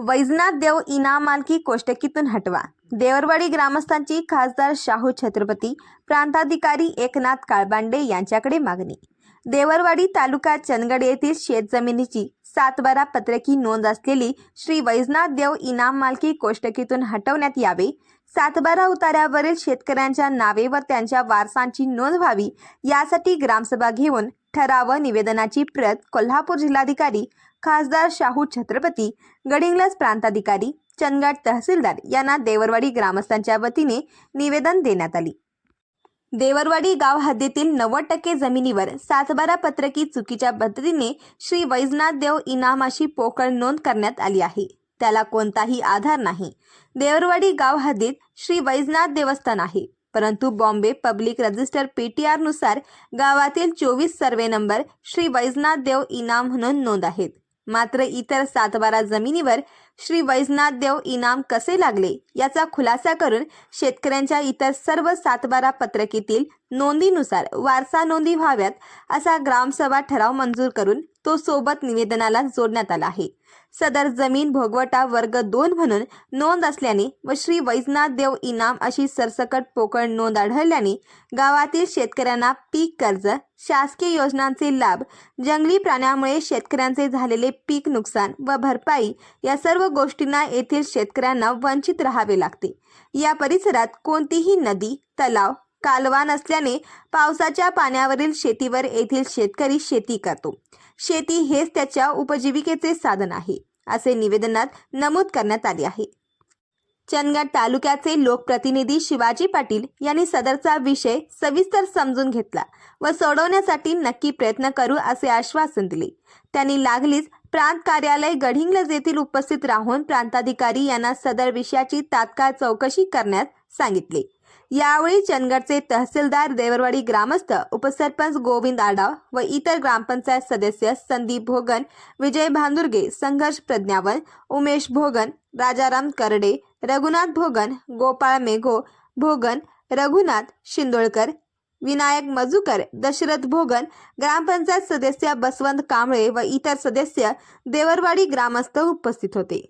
वैजनाथ देव इनाम मालकी कोष्टकीतून हटवा. देवरवाडी ग्रामस्थांची खासदार शाहू छत्रपती प्रांताधिकारी एकनाथ काळबांडे यांच्याकडे मागणी. देवरवाडी तालुका चंदगड येथील शेतजमिनीची सातबारा पत्रकी नोंद असलेली श्री वैजनाथ देव इनाम मालकी कोष्टकीतून हटवण्यात यावे. सातबारा उतार्यावरील शेतकऱ्यांच्या नावे व त्यांच्या वारसांची नोंद व्हावी यासाठी ग्रामसभा घेऊन ठराव निवेदनाची प्रत कोल्हापूर जिल्हाधिकारी खासदार शाहू छत्रपती गडिंग्लज प्रांताधिकारी चंदगड तहसीलदार यांना देवरवाडी ग्रामस्थांच्या वतीने निवेदन देण्यात आली. देवरवाडी गाव हद्दीतील नव्वद टक्के जमिनीवर सातबारा पत्रकी चुकीच्या पद्धतीने श्री वैजनाथ देव इनामाशी पोकळ नोंद करण्यात आली आहे. त्याला कोणताही आधार नाही. देवरवाडी गाव हद्दीत श्री वैजनाथ देवस्थान आहे. परंतु Bombay public register P T आरनुसार गावातील चोवीस सर्वे नंबर श्री वैजनाथ देव इनाम म्हणून नोंद आहेत. मात्र इतर सातबारा जमिनीवर श्री वैजनाथ देव इनाम कसे लागले याचा खुलासा करून शेतकऱ्यांच्या इतर सर्व सातबारा पत्रकीतील नोंदीनुसार वारसा नोंदी व्हाव्यात असा ग्रामसभा ठराव मंजूर करून तो सोबत निवेदनाला जोडण्यात आला आहे. सदर जमीन भोगवटा वर्ग दोन म्हणून नोंद असल्याने व श्री वैजनाथ देव इनाम अशी सरसकट पोकळ नोंद आढळल्याने गावातील शेतकऱ्यांना पीक कर्ज शासकीय योजनांचे लाभ जंगली प्राण्यामुळे शेतकऱ्यांचे झालेले पीक नुकसान व भरपाई या सर्व गोष्टींना येथील शेतकऱ्यांना वंचित राहावे लागते. या परिसरात कोणतीही नदी तलाव कालवा नसल्याने पावसाच्या पाण्यावरील शेतीवर येथील शेतकरी शेती करतो. शेती हेच त्याच्या उपजीविकेचे साधन आहे असे निवेदनात नमूद करण्यात आले आहे. चंदगड तालुक्याचे लोकप्रतिनिधी शिवाजी पाटील यांनी सदरचा विषय सविस्तर समजून घेतला व सोडवण्यासाठी नक्की प्रयत्न करू असे आश्वासन दिले. त्यांनी लागलीच प्रांत कार्यालय गडिंग्लज येथील उपस्थित राहून प्रांताधिकारी यांना सदर विषयाची तात्काळ चौकशी करण्यास सांगितले. यावेळी चंदगडचे तहसीलदार देवरवाडी ग्रामस्थ उपसरपंच गोविंद आडाव व इतर ग्रामपंचायत सदस्य संदीप भोगन विजय भांदुर्गे संघर्ष प्रज्ञावन उमेश भोगन राजाराम करडे रघुनाथ भोगन गोपाळ मेघो भोगन रघुनाथ शिंदोळकर विनायक मजुकर दशरथ भोगन ग्रामपंचायत सदस्य बसवंत कांबळे व इतर सदस्य देवरवाडी ग्रामस्थ उपस्थित होते.